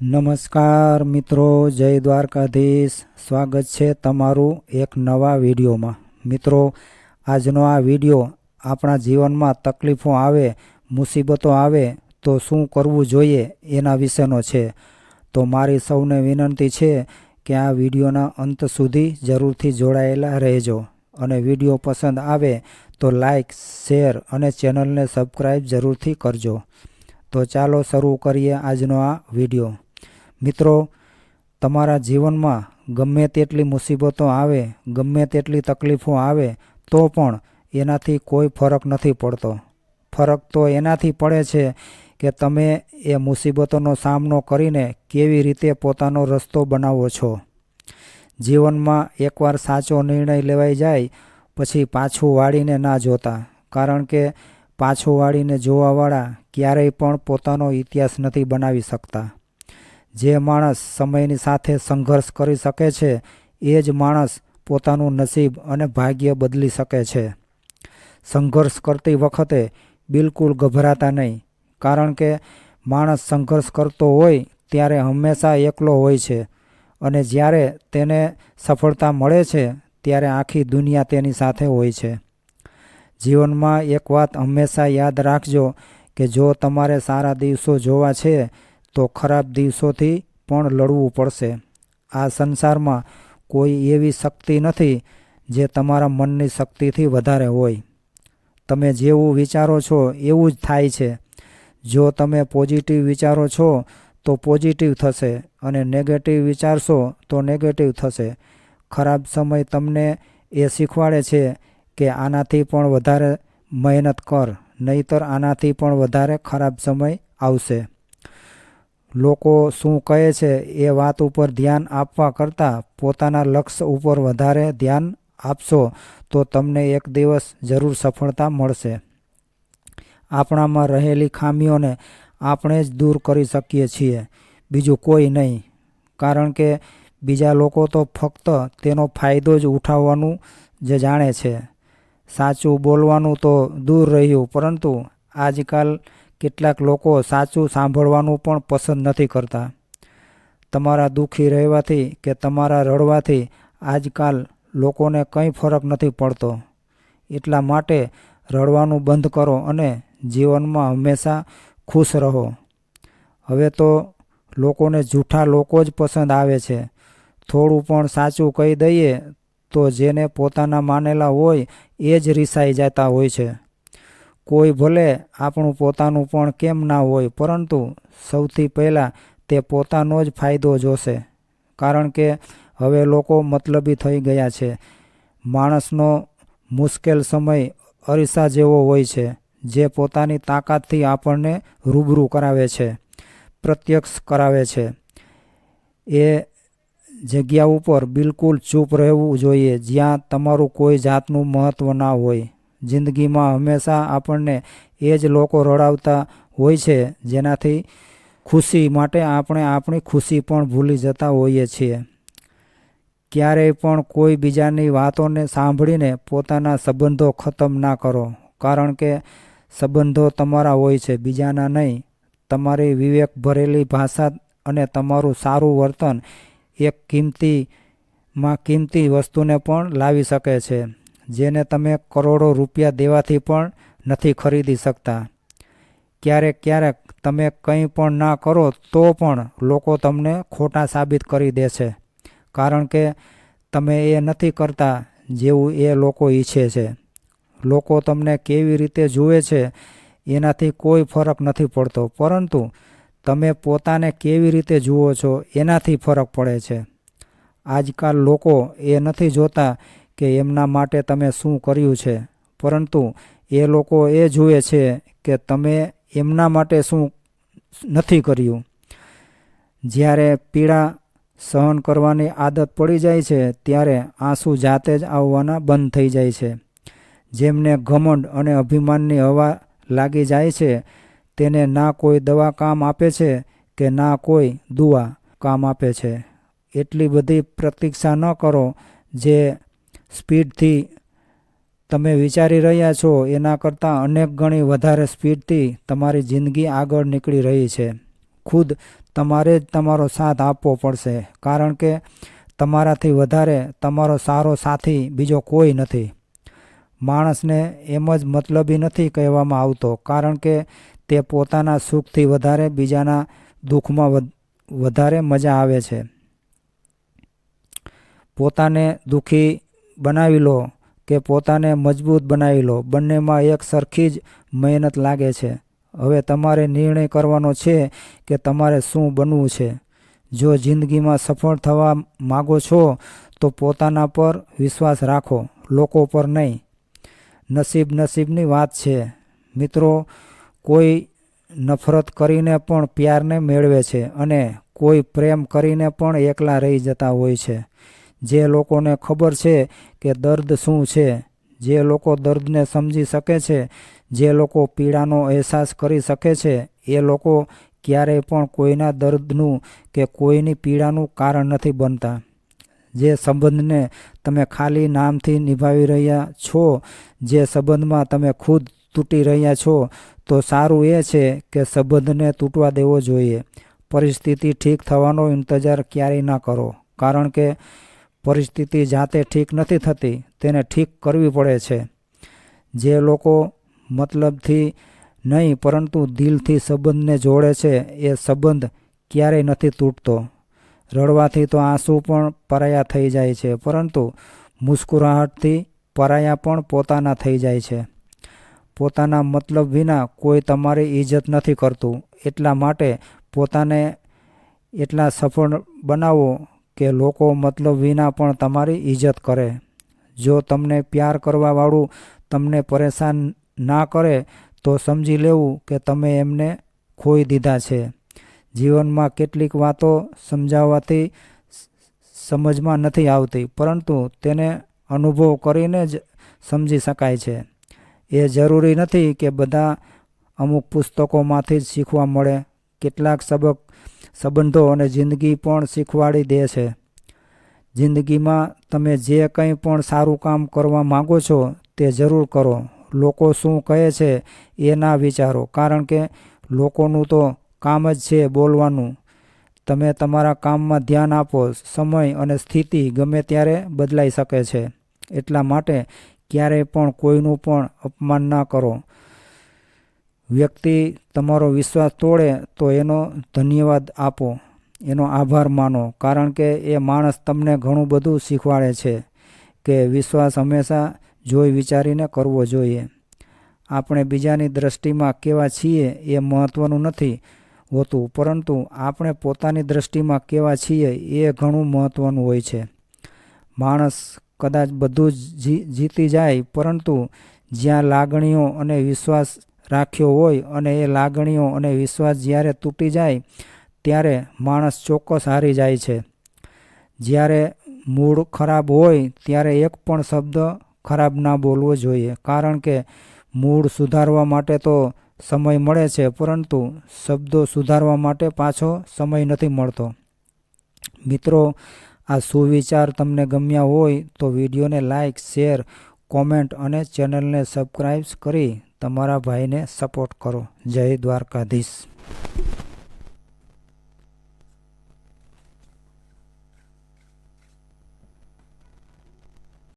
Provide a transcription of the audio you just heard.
નમસ્કાર મિત્રો, જય દ્વારકાધીશ. સ્વાગત છે તમારું એક નવા વિડીયોમાં. મિત્રો, આજનો આ વીડિયો આપણા જીવનમાં તકલીફો આવે, મુસીબતો આવે, તો શું કરવું જોઈએ એના વિશેનો છે. તો મારી સૌને વિનંતી છે કે આ વિડીયોના અંત સુધી જરૂરથી જોડાયેલા રહેજો. અને વીડિયો પસંદ આવે તો લાઈક, શેર અને ચેનલને સબસ્ક્રાઈબ જરૂરથી કરજો. તો ચાલો શરૂ કરીએ આજનો આ વીડિયો. મિત્રો, તમારા જીવનમાં ગમે તેટલી મુસીબતો આવે, ગમે તેટલી તકલીફો આવે, તો પણ એનાથી કોઈ ફરક નથી પડતો. ફરક તો એનાથી પડે છે કે તમે એ મુસીબતોનો સામનો કરીને કેવી રીતે પોતાનો રસ્તો બનાવો છો. જીવનમાં એકવાર સાચો નિર્ણય લેવાઈ જાય, પછી પાછું વાળીને ના જોતા. કારણ કે પાછું વાળીને જોવાવાળા ક્યારેય પણ પોતાનો ઇતિહાસ નથી બનાવી શકતા. જે માણસ સમયની સાથે સંઘર્ષ કરી શકે છે, એ જ માણસ પોતાનું નસીબ અને ભાગ્ય બદલી શકે છે. સંઘર્ષ કરતી વખતે બિલકુલ ગભરાતા નહીં, કારણ કે માણસ સંઘર્ષ કરતો હોય ત્યારે હંમેશા એકલો હોય છે અને જ્યારે તેને સફળતા મળે છે, ત્યારે આખી દુનિયા તેની સાથે હોય છે. જીવનમાં એક વાત હંમેશા યાદ રાખજો કે જો તમારે સારા દિવસો જોવા છે તો ખરાબ દિવસોથી પણ લડવું પડશે. આ સંસારમાં કોઈ એવી શક્તિ નથી જે તમારા મનની શક્તિથી વધારે હોય. તમે જેવું વિચારો છો એવું જ થાય છે. જો તમે પોઝિટિવ વિચારો છો તો પોઝિટિવ થશે અને નેગેટિવ વિચારશો તો નેગેટિવ થશે. ખરાબ સમય તમને એ શીખવાડે છે કે આનાથી પણ વધારે મહેનત કર, નહીતર આનાથી પણ વધારે ખરાબ સમય આવશે. લોકો શું કહે છે એ વાત ઉપર ધ્યાન આપવા કરતાં પોતાના લક્ષ્ય ઉપર વધારે ધ્યાન આપશો તો તમને એક દિવસ જરૂર સફળતા મળશે. આપણામાં રહેલી ખામીઓને આપણે જ દૂર કરી શકીએ છીએ. બીજું કોઈ નહીં. કારણ કે બીજા લોકો તો ફક્ત તેનો ફાયદો જ ઉઠાવવાનું જે જાણે છે. સાચું બોલવાનું તો દૂર રહ્યું, પરંતુ આજકાલ કેટલાક લોકો સાચું સાંભળવાનું પણ પસંદ નથી કરતા. તમારા દુઃખી રહેવાથી કે તમારા રડવાથી આજકાલ લોકોને કંઈ ફરક નથી પડતો. એટલા માટે રડવાનું બંધ કરો અને જીવનમાં હંમેશા ખુશ રહો. હવે તો લોકોને જૂઠા લોકો જ પસંદ આવે છે. થોડું પણ સાચું કહી દઈએ તો જેને પોતાના માનેલા હોય એ જ રિસાઈ જતા હોય છે. કોઈ ભલે આપણું પોતાનું પણ કેમ ના હોય, પરંતુ સૌથી પહેલાં તે પોતાનો જ ફાયદો જોશે. કારણ કે હવે લોકો મતલબી થઈ ગયા છે. માણસનો મુશ્કેલ સમય અરીસા જેવો હોય છે, જે પોતાની તાકાતથી આપણને રૂબરૂ કરાવે છે, પ્રત્યક્ષ કરાવે છે. એ જગ્યા ઉપર બિલકુલ ચૂપ રહેવું જોઈએ, જ્યાં તમારું કોઈ જાતનું મહત્ત્વ ના હોય. જિંદગીમાં હંમેશા આપણને એ જ લોકો રડાવતા હોય છે, જેનાથી ખુશી માટે આપણે આપણી ખુશી પણ ભૂલી જતા હોઈએ છીએ. ક્યારેય પણ કોઈ બીજાની વાતોને સાંભળીને પોતાના સંબંધો ખતમ ના કરો, કારણ કે સંબંધો તમારા હોય છે, બીજાના નહીં. તમારી વિવેક ભરેલી ભાષા અને તમારું સારું વર્તન એક કિંમતીમાં કિંમતી વસ્તુને પણ લાવી શકે છે. જેને તમે કરોડો રૂપિયા દેવાથી પણ નથી ખરીદી શકતા. ક્યારેક ક્યારેક તમે કંઈ પણ ના કરો તો પણ લોકો તમને ખોટા સાબિત કરી દે છે, કારણ કે તમે એ નથી કરતા જેવું એ લોકો ઈચ્છે છે. લોકો તમને કેવી રીતે જુએ છે એનાથી કોઈ ફરક નથી પડતો, પરંતુ તમે પોતાને કેવી રીતે જુઓ છો એનાથી ફરક પડે છે. આજકાલ લોકો એ નથી જોતા કે એમના માટે તમે શું કર્યું છે? પરંતુ એ લોકો એ જુએ છે કે તમે એમના માટે શું નથી કર્યું. જ્યારે પીડા સહન કરવાની આદત પડી જાય છે, ત્યારે આંસુ જાતે જ આવવાના બંધ થઈ જાય છે. જેમને ઘમંડ અને અભિમાનની હવા લાગી જાય છે, તેને ના કોઈ દવા કામ આપે છે કે ના કોઈ દુઆ કામ આપે છે. એટલી બધી પ્રતીક્ષા ન કરો જે સ્પીડથી તમે વિચારી રહ્યા છો, એના કરતાં અનેક ગણી વધારે સ્પીડથી તમારી જિંદગી આગળ નીકળી રહી છે. ખુદ તમારે જ તમારો સાથ આપવો પડશે, કારણ કે તમારાથી વધારે તમારો સારો સાથી બીજો કોઈ નથી. માણસને એમ જ મતલબી નથી કહેવામાં આવતો, કારણ કે તે પોતાના સુખથી વધારે બીજાના દુઃખમાં વધ- વધારે મજા આવે છે. પોતાને દુઃખી બનાવી લો કે પોતાને મજબૂત બનાવી લો. બંનેમાં એક સરખી જ મહેનત લાગે છે. હવે તમારે નિર્ણય કરવાનો છે કે તમારે શું બનવું છે. જો જિંદગીમાં સફળ થવા માગો છો, તો પોતાના પર વિશ્વાસ રાખો. લોકો પર નહીં. નસીબ નસીબની વાત છે. મિત્રો, કોઈ નફરત કરીને પણ પ્યારને મેળવે છે અને કોઈ પ્રેમ કરીને પણ એકલા રહી જતા હોય છે. જે લોકોને ખબર છે કે દર્દ શું છે, જે લોકો દર્દને સમજી શકે છે, જે લોકો પીડાનો અહેસાસ કરી શકે છે, એ લોકો ક્યારેય પણ કોઈના દર્દનું કે કોઈની પીડાનું કારણ નથી બનતા. જે સંબંધને તમે ખાલી નામથી નિભાવી રહ્યા છો, જે સંબંધમાં તમે ખુદ તૂટી રહ્યા છો, તો સારું એ છે કે સંબંધને તૂટવા દેવો જોઈએ. પરિસ્થિતિ ઠીક થવાનો ઇંતજાર ક્યારેય ના કરો. કારણ કે પરિસ્થિતિ જાતે ઠીક નથી થતી, તેને ઠીક કરવી પડે છે. જે લોકો મતલબથી નહીં, પરંતુ દિલથી સંબંધને જોડે છે, એ સંબંધ ક્યારેય નથી તૂટતો. રડવાથી તો આંસુ પણ પરાયા થઈ જાય છે, પરંતુ મુસ્કુરાહટથી પરાયા પણ પોતાના થઈ જાય છે. પોતાના મતલબ વિના કોઈ તમારી ઇજ્જત નથી કરતું. એટલા માટે પોતાને એટલા સફળ બનાવો કે લોકો મતલબ વિના પણ તમારી ઇજ્જત કરે. જો તમને પ્યાર કરવાવાળું તમને પરેશાન ના કરે, તો સમજી લેવું કે તમે એમને ખોઈ દીધા છે. જીવનમાં કેટલીક વાતો સમજાવવાથી સમજમાં નથી આવતી, પરંતુ તેને અનુભવ કરીને જ સમજી શકાય છે. એ જરૂરી નથી કે બધા અમુક પુસ્તકોમાંથી જ શીખવા મળે. કેટલાક સબક સંબંધો અને જિંદગી પણ શીખવાડી દે છે. જિંદગીમાં તમે જે કંઈ પણ સારું કામ કરવા માગો છો તે જરૂર કરો. લોકો શું કહે છે એ ના વિચારો, કારણ કે લોકોનું તો કામ જ છે બોલવાનું. તમે તમારા કામમાં ધ્યાન આપો, સમય અને સ્થિતિ ગમે ત્યારે બદલાઈ શકે છે. એટલા માટે ક્યારેય પણ કોઈનું પણ અપમાન ના કરો. વ્યક્તિ તમારો વિશ્વાસ તોડે તો એનો ધન્યવાદ આપો. એનો આભાર માનો, કારણ કે એ માણસ તમને ઘણું બધું શીખવાડે છે કે વિશ્વાસ હંમેશા જોઈ વિચારીને કરવો જોઈએ. આપણે બીજાની દ્રષ્ટિમાં કેવા છીએ એ મહત્ત્વનું નથી હોતું, પરંતુ આપણે પોતાની દ્રષ્ટિમાં કેવા છીએ એ ઘણું મહત્ત્વનું હોય છે. માણસ કદાચ બધું જ, જીતી જાય, પરંતુ જ્યાં લાગણીઓ અને વિશ્વાસ રાખ્યો હોય અને એ લાગણીઓ અને વિશ્વાસ જ્યારે તૂટી જાય, ત્યારે માણસ ચોક્કસ હારી જાય છે. જ્યારે મૂડ ખરાબ હોય, ત્યારે એક પણ શબ્દ ખરાબ ના બોલવો જોઈએ, કારણ કે મૂડ સુધારવા માટે તો સમય મળે છે, પરંતુ શબ્દો સુધારવા માટે પાછો સમય નથી મળતો. મિત્રો, આ સુવિચાર તમને ગમ્યા હોય તો વિડીયોને લાઇક શેર, કોમેન્ટ અને ચેનલને સબસ્ક્રાઈબ કરી તમારા ભાઈને સપોર્ટ કરો. જય દ્વારકાધીશ.